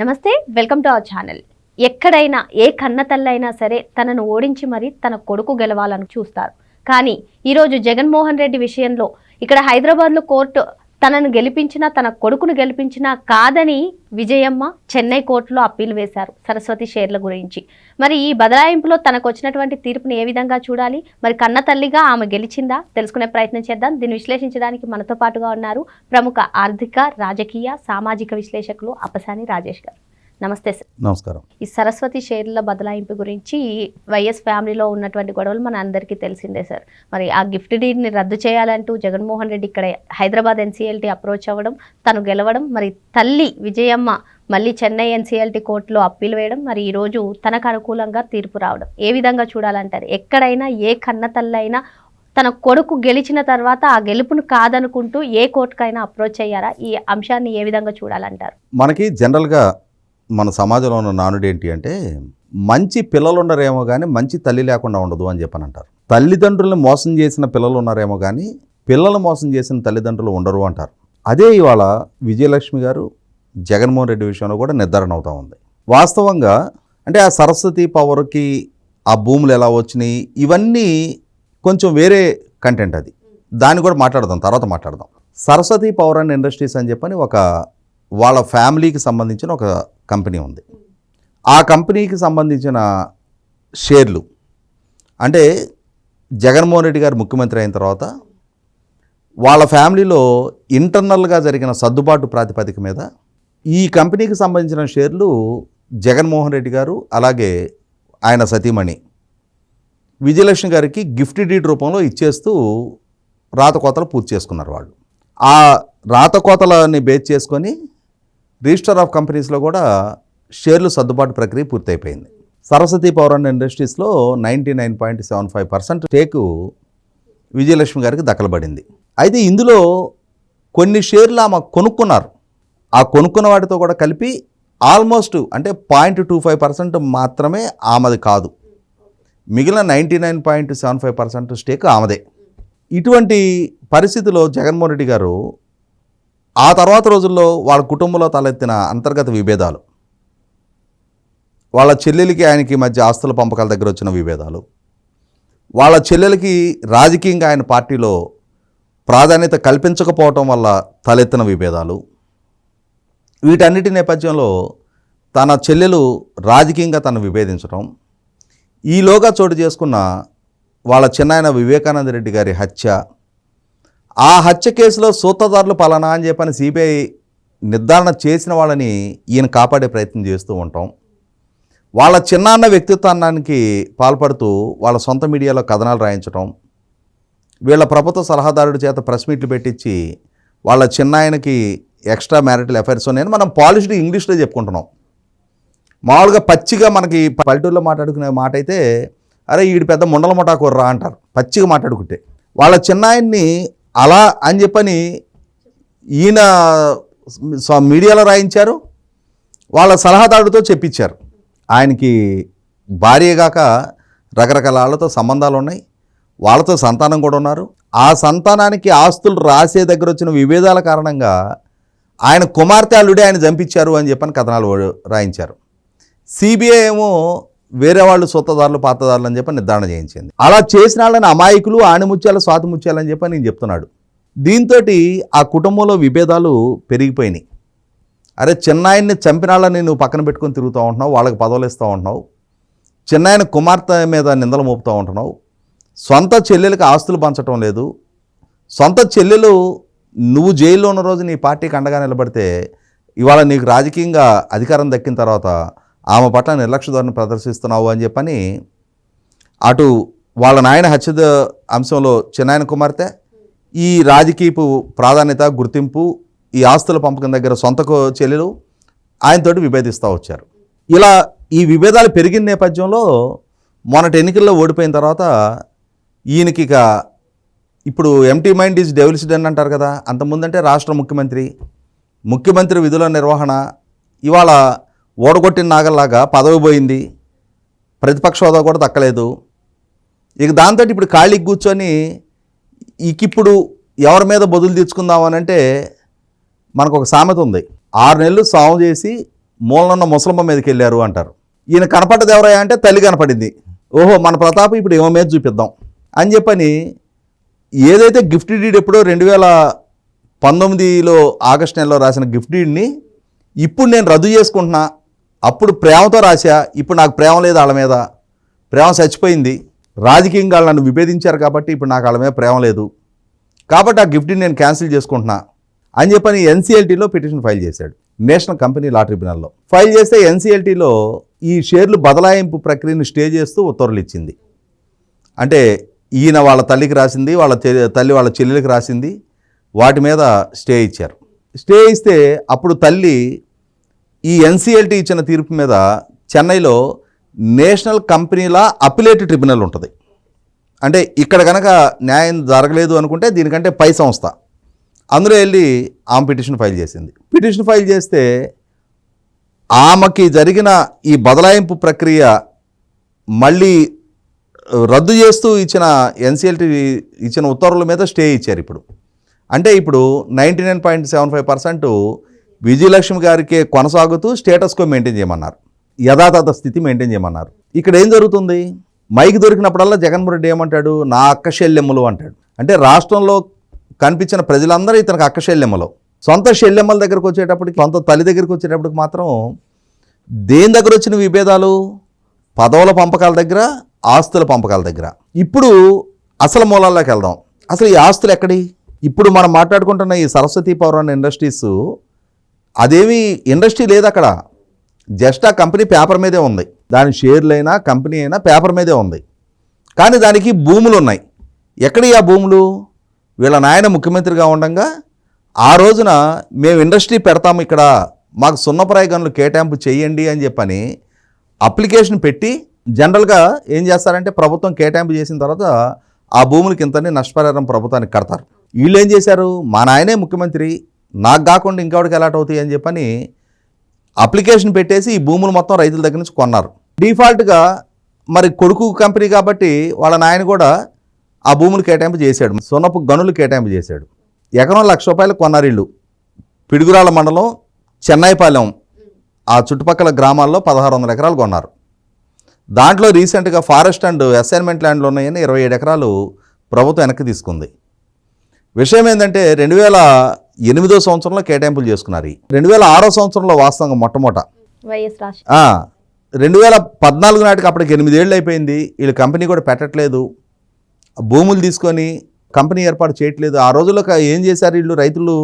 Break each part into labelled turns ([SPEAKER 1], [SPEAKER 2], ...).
[SPEAKER 1] నమస్తే welcome to our channel. ఎక్కడైనా ఏ కన్నతల్లైనా సరే తనను ఓడించి మరి తన కొడుకు గెలవాలని చూస్తారు. కానీ ఈరోజు జగన్మోహన్ రెడ్డి విషయంలో ఇక్కడ హైదరాబాద్లో కోర్టు తనను గెలిపించినా తన కొడుకును గెలిపించినా కాదని విజయమ్మ చెన్నై కోర్టులో అప్పీల్ వేశారు సరస్వతి షేర్ల గురించి. మరి ఈ బదలాయింపులో తనకు వచ్చినటువంటి తీర్పును ఏ విధంగా చూడాలి? మరి కన్న తల్లిగా ఆమె గెలిచిందా? తెలుసుకునే ప్రయత్నం చేద్దాం. దీన్ని విశ్లేషించడానికి మనతో పాటుగా ఉన్నారు ప్రముఖ ఆర్థిక రాజకీయ సామాజిక విశ్లేషకులు అపసాని రాజేష్ గారు. నమస్తే సార్.
[SPEAKER 2] నమస్కారం.
[SPEAKER 1] ఈ సరస్వతి షేర్ల బదలాయింపు గురించి వైఎస్ ఫ్యామిలీలో ఉన్నటువంటి గొడవలు మన అందరికీ తెలిసిందే సార్. మరి ఆ గిఫ్ట్ డీడ్ని రద్దు చేయాలంటూ జగన్మోహన్ రెడ్డి ఇక్కడ హైదరాబాద్ ఎన్సీఎల్టీ అప్రోచ్ అవ్వడం తను గెలవడం మరి తల్లి విజయమ్మ మళ్ళీ చెన్నై ఎన్సీఎల్టీ కోర్టులో అప్పీల్ వేయడం మరి ఈరోజు తనకు అనుకూలంగా తీర్పు రావడం. ఏ విధంగా చూడాలంటారు? ఎక్కడైనా ఏ కన్న తల్లైనా తన కొడుకు గెలిచిన తర్వాత ఆ గెలుపును కాదనుకుంటూ ఏ కోర్టుకైనా అప్రోచ్ అయ్యారా? ఈ అంశాన్ని ఏ విధంగా చూడాలంటారు?
[SPEAKER 2] మనకి జనరల్గా మన సమాజంలో ఉన్న నానుడు ఏంటి అంటే మంచి పిల్లలు ఉండరేమో కానీ మంచి తల్లి లేకుండా ఉండదు అని చెప్పని అంటారు తల్లిదండ్రులను మోసం చేసిన పిల్లలు ఉన్నారేమో కానీ పిల్లలు మోసం చేసిన తల్లిదండ్రులు ఉండరు అంటారు. అదే ఇవాళ విజయలక్ష్మి గారు జగన్మోహన్ రెడ్డి విషయంలో కూడా నిర్ధారణ అవుతా ఉంది. వాస్తవంగా అంటే ఆ సరస్వతి పవర్కి ఆ భూములు ఎలా వచ్చినాయి ఇవన్నీ కొంచెం వేరే కంటెంట్ అది. దాన్ని కూడా మాట్లాడదాం తర్వాత మాట్లాడదాం. సరస్వతి పవర్ అండ్ ఇండస్ట్రీస్ అని చెప్పని ఒక వాళ్ళ ఫ్యామిలీకి సంబంధించిన ఒక కంపెనీ ఉంది. ఆ కంపెనీకి సంబంధించిన షేర్లు అంటే జగన్మోహన్ రెడ్డి గారు ముఖ్యమంత్రి అయిన తర్వాత వాళ్ళ ఫ్యామిలీలో ఇంటర్నల్గా జరిగిన సర్దుబాటు ప్రాతిపదిక మీద ఈ కంపెనీకి సంబంధించిన షేర్లు జగన్మోహన్ రెడ్డి గారు అలాగే ఆయన సతీమణి విజయలక్ష్మి గారికి గిఫ్ట్ డీడ్ రూపంలో ఇచ్చేస్తూ రాతకోతలు పూర్తి చేసుకున్నారు వాళ్ళు. ఆ రాతకోతలని బేస్ చేసుకొని రిజిస్టర్ ఆఫ్ కంపెనీస్లో కూడా షేర్లు సర్దుబాటు ప్రక్రియ పూర్తయిపోయింది. Saraswati power and ఇండస్ట్రీస్లో ninety nine point seven five percent టేకు విజయలక్ష్మి గారికి దక్కలబడింది. అయితే ఇందులో కొన్ని షేర్లు ఆమె కొనుక్కున్నారు. ఆ కొనుక్కున్న వాటితో కూడా కలిపి ఆల్మోస్ట్ అంటే పాయింట్ టూ ఫైవ్ పర్సెంట్ మాత్రమే ఆమెది కాదు. మిగిలిన ninety nine point seven five percent stake ఆమెదే. ఇటువంటి పరిస్థితిలో జగన్మోహన్ రెడ్డి గారు ఆ తర్వాత రోజుల్లో వాళ్ళ కుటుంబంలో తలెత్తిన అంతర్గత విభేదాలు వాళ్ళ చెల్లెలకి ఆయనకి మధ్య ఆస్తుల పంపకాల దగ్గర వచ్చిన విభేదాలు వాళ్ళ చెల్లెలకి రాజకీయంగా ఆయన పార్టీలో ప్రాధాన్యత కల్పించకపోవటం వల్ల తలెత్తిన విభేదాలు. వీటన్నిటి నేపథ్యంలో తన చెల్లెలు రాజకీయంగా తను విభేదించడం ఈలోగా చోటు చేసుకున్న వాళ్ళ చిన్నాయన వివేకానంద రెడ్డి గారి హత్య ఆ హత్య కేసులో సూత్రధారులు పలానా అని చెప్పని సిబిఐ నిర్ధారణ చేసిన వాళ్ళని ఈయన కాపాడే ప్రయత్నం చేస్తూ ఉంటాం. వాళ్ళ చిన్నాన్న వ్యక్తిత్వానికి పాల్పడుతూ వాళ్ళ సొంత మీడియాలో కథనాలు రాయించడం వీళ్ళ ప్రభుత్వ సలహాదారుడి చేత ప్రెస్ మీట్లు పెట్టించి వాళ్ళ చిన్నాయనకి ఎక్స్ట్రా మ్యారిటల్ అఫైర్స్ ఉన్నాయని మనం పాలిష్డ్ ఇంగ్లీష్లో చెప్పుకుంటున్నాం. మామూలుగా పచ్చిగా మనకి పల్లెటూరులో మాట్లాడుకునే మాట అయితే అరే వీడు పెద్ద ముండల ముఠా కుర్రా అంటారు. పచ్చిగా మాట్లాడుకుంటే. వాళ్ళ చిన్నాయన్ని అలా అని చెప్పని ఈయన మీడియాలో రాయించారు. వాళ్ళ సలహాదారుడితో చెప్పించారు. ఆయనకి భార్యగాక రకరకాల వాళ్ళతో సంబంధాలు ఉన్నాయి. వాళ్ళతో సంతానం కూడా ఉన్నారు. ఆ సంతానానికి ఆస్తులు రాసే దగ్గర వచ్చిన విభేదాల కారణంగా ఆయన కుమార్తె అల్లుడే ఆయన చంపించారు అని చెప్పని కథనాలు రాయించారు. సిబిఐ ఏమో వేరే వాళ్ళు సొత్తదారులు పాతదారులు అని చెప్పి నిర్ధారణ చేయించింది. అలా చేసిన వాళ్ళని అమాయకులు ఆణిముత్యాలు స్వాతిముత్యాలని అని చెప్పి నేను చెప్తున్నాడు. దీంతో ఆ కుటుంబంలో విభేదాలు పెరిగిపోయినాయి. అరే చిన్నాయన్ని చంపిన వాళ్ళని నువ్వు పక్కన పెట్టుకొని తిరుగుతూ ఉంటున్నావు వాళ్ళకి పదవులు ఇస్తూ ఉంటున్నావు చిన్నాయన కుమార్తె మీద నిందలు మోపుతూ ఉంటున్నావు సొంత చెల్లెలకి ఆస్తులు పంచటం లేదు సొంత చెల్లెలు నువ్వు జైల్లో ఉన్న రోజు నీ పార్టీకి అండగా నిలబడితే ఇవాళ నీకు రాజకీయంగా అధికారం దక్కిన తర్వాత ఆమె పట్ల నిర్లక్ష్య ధోరణి ప్రదర్శిస్తున్నావు అని చెప్పని అటు వాళ్ళ నాయన హత్య అంశంలో చిన్నాయన కుమార్తె ఈ రాజకీయపు ప్రాధాన్యత గుర్తింపు ఈ ఆస్తుల పంపకం దగ్గర సొంతకు చెల్లెలు ఆయనతోటి విభేదిస్తూ వచ్చారు. ఇలా ఈ విభేదాలు పెరిగిన నేపథ్యంలో మొన్నటి ఎన్నికల్లో ఓడిపోయిన తర్వాత ఈయనకి ఇక ఇప్పుడు ఎంటీ మైండ్ ఈజ్ డెవలిస్డ్ అని అంటారు కదా అంతకుముందంటే రాష్ట్ర ముఖ్యమంత్రి ముఖ్యమంత్రి విధుల నిర్వహణ ఇవాళ ఓడగొట్టిన నాగల్లాగా పదవి పోయింది. ప్రతిపక్ష హోదా కూడా దక్కలేదు. ఇక దాంతో ఇప్పుడు ఖాళీకి కూర్చొని ఇకిప్పుడు ఎవరి మీద బదులు తెచ్చుకుందాం అంటే మనకు ఒక సామెత ఉంది. ఆరు నెలలు సాము చేసి మూలనున్న ముసలమ్మ మీదకి వెళ్ళారు అంటారు. ఈయన కనపడ్డది ఎవరయ్యా అంటే తల్లి కనపడింది. ఓహో మన ప్రతాప్ ఇప్పుడు ఏమో మీద చూపిద్దాం అని చెప్పని ఏదైతే గిఫ్ట్ డీడ్ ఎప్పుడో రెండు వేల పంతొమ్మిదిలో ఆగస్ట్ నెలలో రాసిన గిఫ్ట్ డీడ్ని ఇప్పుడు నేను రద్దు చేసుకుంటున్నా అప్పుడు ప్రేమతో రాశా ఇప్పుడు నాకు ప్రేమ లేదు వాళ్ళ మీద. ప్రేమ చచ్చిపోయింది. రాజకీయంగా నన్ను విభేదించారు కాబట్టి ఇప్పుడు నాకు వాళ్ళ మీద ప్రేమ లేదు. కాబట్టి ఆ గిఫ్ట్ని నేను క్యాన్సిల్ చేసుకుంటున్నా అని చెప్పని ఎన్సీఎల్టీలో పిటిషన్ ఫైల్ చేశాడు నేషనల్ కంపెనీ లా ట్రిబ్యునల్లో. ఫైల్ చేస్తే ఎన్సీఎల్టీలో ఈ షేర్లు బదలాయింపు ప్రక్రియను స్టే చేస్తూ ఉత్తర్వులు ఇచ్చింది అంటే ఈయన వాళ్ళ తల్లికి రాసింది వాళ్ళ తల్లి వాళ్ళ చెల్లెలికి రాసింది వాటి మీద స్టే ఇచ్చారు. స్టే ఇస్తే అప్పుడు తల్లి ఈ ఎన్సీఎల్టీ ఇచ్చిన తీర్పు మీద చెన్నైలో నేషనల్ కంపెనీల అపిలేట్ ట్రిబ్యునల్ ఉంటుంది. అంటే ఇక్కడ కనుక న్యాయం జరగలేదు అనుకుంటే దీనికంటే పై సంస్థ. అందులో వెళ్ళి ఆమె పిటిషన్ ఫైల్ చేసింది. పిటిషన్ ఫైల్ చేస్తే ఆమెకి జరిగిన ఈ బదలాయింపు ప్రక్రియ మళ్ళీ రద్దు చేస్తూ ఇచ్చిన ఎన్సీఎల్టీ ఇచ్చిన ఉత్తర్వుల మీద స్టే ఇచ్చారు ఇప్పుడు. అంటే ఇప్పుడు ninety nine point seven five percent Vijayalakshmi గారికే కొనసాగుతూ స్టేటస్కో మెయింటైన్ చేయమన్నారు. యథాతథ స్థితి మెయింటైన్ చేయమన్నారు. ఇక్కడ ఏం జరుగుతుంది? మైక్ దొరికినప్పుడల్లా జగన్మోహన్ రెడ్డి ఏమంటాడు? నా అక్కశల్యములు అంటాడు. అంటే రాష్ట్రంలో కనిపించిన ప్రజలందరూ ఇతనికి అక్కశల్యములు సొంత శల్యమ్మల దగ్గరకు వచ్చేటప్పటికి సొంత తల్లి దగ్గరికి వచ్చేటప్పటికి మాత్రం దేని దగ్గర వచ్చిన విభేదాలు? పదవుల పంపకాల దగ్గర ఆస్తుల పంపకాల దగ్గర. ఇప్పుడు అసలు మూలాల్లోకి వెళ్దాం. అసలు ఈ ఆస్తులు ఎక్కడి? ఇప్పుడు మనం మాట్లాడుకుంటున్న ఈ సరస్వతి పౌరాణ ఇండస్ట్రీస్ అదేమి ఇండస్ట్రీ లేదు అక్కడ. జస్ట్ ఆ కంపెనీ పేపర్ మీదే ఉంది. దాని షేర్లు అయినా కంపెనీ అయినా పేపర్ మీదే ఉంది. కానీ దానికి భూములు ఉన్నాయి. ఎక్కడ ఆ భూములు? వీళ్ళ నాయన ముఖ్యమంత్రిగా ఉండగా ఆ రోజున మేము ఇండస్ట్రీ పెడతాము ఇక్కడ. మాకు సున్నపరాయి గనులు కేటాయింపు చేయండి అని చెప్పని అప్లికేషన్ పెట్టి జనరల్గా ఏం చేస్తారంటే ప్రభుత్వం కేటాయింపు చేసిన తర్వాత ఆ భూములకి ఇంతనే నష్టపరిహారం ప్రభుత్వానికి కడతారు. వీళ్ళు ఏం చేశారు? మా నాయనే ముఖ్యమంత్రి. నాకు కాకుండా ఇంకెవడికి ఎలాట్ అవుతాయి అని చెప్పని అప్లికేషన్ పెట్టేసి ఈ భూములు మొత్తం రైతుల దగ్గర నుంచి కొన్నారు. డిఫాల్ట్గా మరి కొడుకు కంపెనీ కాబట్టి వాళ్ళ నాయన కూడా ఆ భూములు కేటాయింపు చేశాడు. సున్నపు గనులు కేటాయింపు చేశాడు. ఎకరం లక్ష రూపాయలు కొన్నారు ఇల్లు. పిడుగురాళ్ళ మండలం చెన్నైపాలెం. ఆ చుట్టుపక్కల గ్రామాల్లో పదహారు వందల ఎకరాలు కొన్నారు. దాంట్లో రీసెంట్గా ఫారెస్ట్ అండ్ అసైన్మెంట్ ల్యాండ్లు ఉన్నాయని ఇరవై ఏడు ఎకరాలు ప్రభుత్వం వెనక్కి తీసుకుంది. విషయం ఏంటంటే రెండు వేల ఎనిమిదో సంవత్సరంలో కేటాయింపులు చేసుకున్నారు. రెండు వేల ఆరో సంవత్సరంలో వాస్తవంగా మొట్టమొదట. రెండు వేల పద్నాలుగు నాటికి అప్పటికి ఎనిమిదేళ్ళు అయిపోయింది. వీళ్ళు కంపెనీ కూడా పెట్టట్లేదు. భూములు తీసుకొని కంపెనీ ఏర్పాటు చేయట్లేదు. ఆ రోజుల్లో ఏం చేశారు వీళ్ళు? రైతులు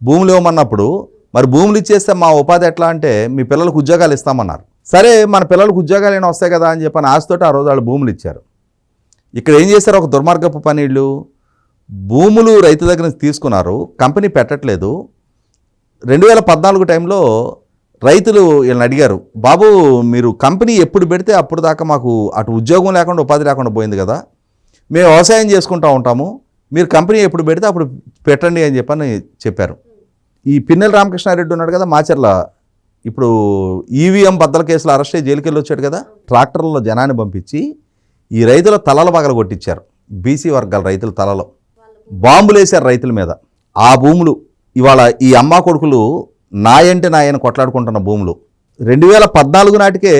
[SPEAKER 2] భూములు ఇవ్వమన్నప్పుడు మరి భూములు ఇచ్చేస్తే మా ఉపాధి ఎట్లా అంటే మీ పిల్లలకు ఉద్యోగాలు ఇస్తామన్నారు. సరే మన పిల్లలకు ఉద్యోగాలు అయినా వస్తాయి కదా అని చెప్పని ఆశతోటి ఆ రోజు వాళ్ళు భూములు ఇచ్చారు. ఇక్కడ ఏం చేశారు? ఒక దుర్మార్గపు పని వీళ్ళు. భూములు రైతు దగ్గర నుంచి తీసుకున్నారు కంపెనీ పెట్టట్లేదు. రెండు వేల పద్నాలుగు టైంలో రైతులు వీళ్ళని అడిగారు బాబు మీరు కంపెనీ ఎప్పుడు పెడితే అప్పుడు దాకా మాకు అటు ఉద్యోగం లేకుండా ఉపాధి లేకుండా పోయింది కదా. మేము వ్యవసాయం చేసుకుంటూ ఉంటాము. మీరు కంపెనీ ఎప్పుడు పెడితే అప్పుడు పెట్టండి అని చెప్పని చెప్పారు. ఈ పిన్నెల రామకృష్ణారెడ్డి ఉన్నాడు కదా మాచర్ల. ఇప్పుడు ఈవీఎం బద్దల కేసులో అరెస్ట్ అయ్యి జైలుకి వెళ్ళి వచ్చాడు కదా ట్రాక్టర్లలో జనాన్ని పంపించి ఈ రైతుల తలలు పగల కొట్టించారు బీసీ వర్గాల రైతుల తలలో. బాంబులు వేశారు రైతుల మీద. ఆ భూములు ఇవాళ ఈ అమ్మ కొడుకులు నాయంటే నాయన కొట్లాడుకుంటున్న భూములు. రెండు వేల పద్నాలుగు నాటికే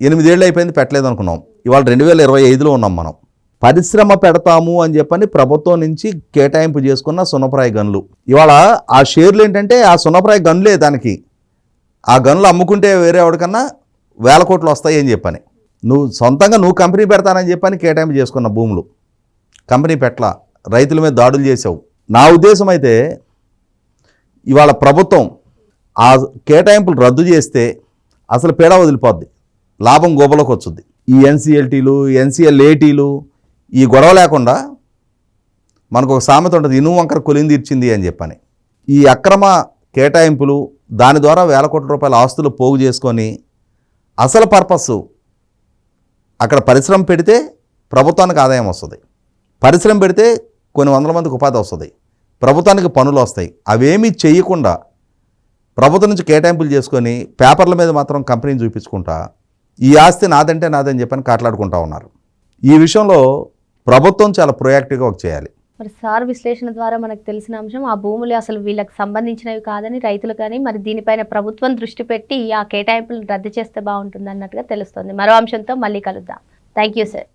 [SPEAKER 2] ఎనిమిదేళ్ళు అయిపోయింది పెట్టలేదు అనుకున్నాం ఇవాళ రెండు వేల ఇరవై ఐదులో ఉన్నాం మనం. పరిశ్రమ పెడతాము అని చెప్పని ప్రభుత్వం నుంచి కేటాయింపు చేసుకున్న సున్నప్రాయ గనులు. ఇవాళ ఆ షేర్లు ఏంటంటే ఆ సున్నప్రాయ గనులే దానికి. ఆ గనులు అమ్ముకుంటే వేరే ఎవరికన్నా వేల కోట్లు వస్తాయి అని చెప్పని. నువ్వు సొంతంగా నువ్వు కంపెనీ పెడతానని చెప్పని కేటాయింపు చేసుకున్న భూములు. కంపెనీ పెట్ల రైతుల మీద దాడులు చేసావు నా ఉద్దేశం అయితే ఇవాళ ప్రభుత్వం ఆ కేటాయింపులు రద్దు చేస్తే అసలు పీడ వదిలిపోద్ది. లాభం గోపలోకి వచ్చుద్ది ఈ ఎన్సీఎల్టీలు ఎన్సీఎల్ఏటీలు ఈ గొడవ లేకుండా మనకు ఒక సామెత ఉంటుంది ఇనుము వంకర కొలింది తీర్చింది అని చెప్పని. ఈ అక్రమ కేటాయింపులు దాని ద్వారా వేల కోట్ల రూపాయల ఆస్తులు పోగు చేసుకొని అసలు పర్పస్ అక్కడ పరిశ్రమ పెడితే ప్రభుత్వానికి ఆదాయం వస్తుంది. పరిశ్రమ పెడితే కొన్ని వందల మందికి ఉపాధి వస్తుంది. ప్రభుత్వానికి పనులు వస్తాయి. అవేమీ చేయకుండా ప్రభుత్వం నుంచి కేటాయింపులు చేసుకొని పేపర్ల మీద మాత్రం కంపెనీని చూపించుకుంటా ఈ ఆస్తి నాదంటే నాదని చెప్పని కాట్లాడుకుంటా ఉన్నారు. ఈ విషయంలో ప్రభుత్వం చాలా ప్రొయాక్టివ్గా వర్క్ చేయాలి.
[SPEAKER 1] మరి సార్ విశ్లేషణ ద్వారా మనకు తెలిసిన అంశం ఆ భూములు అసలు వీళ్ళకి సంబంధించినవి కాదని రైతులు కానీ మరి దీనిపైన ప్రభుత్వం దృష్టి పెట్టి ఆ కేటాయింపులను రద్దు చేస్తే బాగుంటుంది అన్నట్టుగా తెలుస్తుంది. మరో అంశంతో మళ్ళీ కలుద్దాం. Thank you sir